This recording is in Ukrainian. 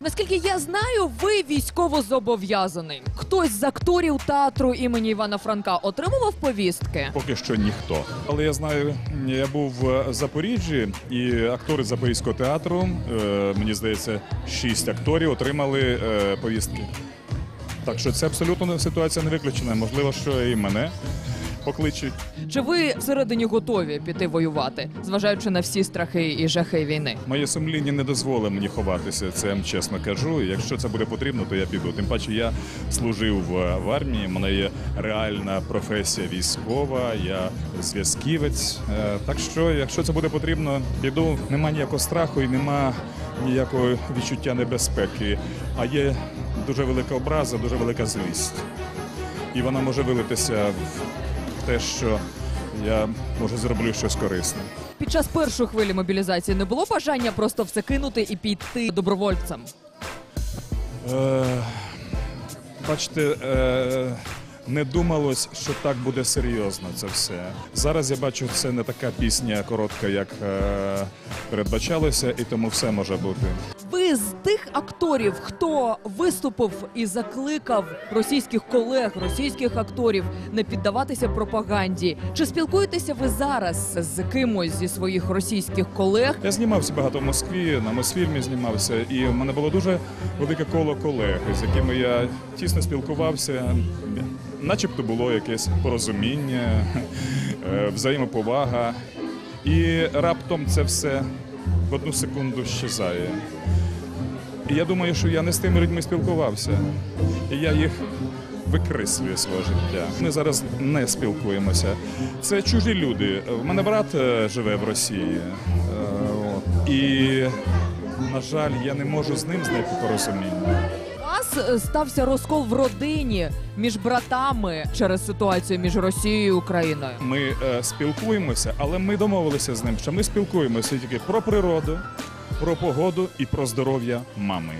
Наскільки я знаю, ви військово зобов'язаний. Хтось з акторів театру імені Івана Франка отримував повістки. Поки що ніхто. Але я знаю, я був в Запоріжжі, і актори Запорізького театру, е, мені здається, шість акторів отримали е, повістки. Так що це абсолютно ситуація не виключена. Можливо, що і мене покличуть. Чи ви всередині готові піти воювати, зважаючи на всі страхи і жахи війни? Моє сумління не дозволить мені ховатися, це я вам чесно кажу. І Якщо це буде потрібно, то я піду. Тим паче я служив в, армії, в мене є реальна професія військова, я зв'язківець. Е, Так що, якщо це буде потрібно, піду. Нема ніякого страху і нема ніякого відчуття небезпеки. А є дуже велика образа, дуже велика злість. І вона може вилитися в те, що я може зроблю щось корисне. Під час першої хвилі мобілізації не було бажання просто все кинути і піти добровольцем. Е, бачите, е, не думалось, що так буде серйозно це все. Зараз я бачу, це не така пісня коротка, як е, передбачалося, і тому все може бути. З тих акторів, хто виступив і закликав російських колег, російських акторів не піддаватися пропаганді. Чи спілкуєтеся ви зараз з кимось зі своїх російських колег? Я знімався багато в Москві, на Мосфільмі знімався, і в мене було дуже велике коло колег, з якими я тісно спілкувався. Начебто було якесь порозуміння, е, взаємоповага. І раптом це все в одну секунду щезає. І я думаю, що я не з тими людьми спілкувався. І я їх викреслюю свого життя. Ми зараз не спілкуємося. Це чужі люди. В мене брат е, живе в Росії. Е. І, на жаль, я не можу з ним знайти порозуміння. У вас е, стався розкол в родині між братами через ситуацію між Росією і Україною. Ми е, спілкуємося, але ми домовилися з ним, що ми спілкуємося тільки про природу, про погоду і про здоров'я мами.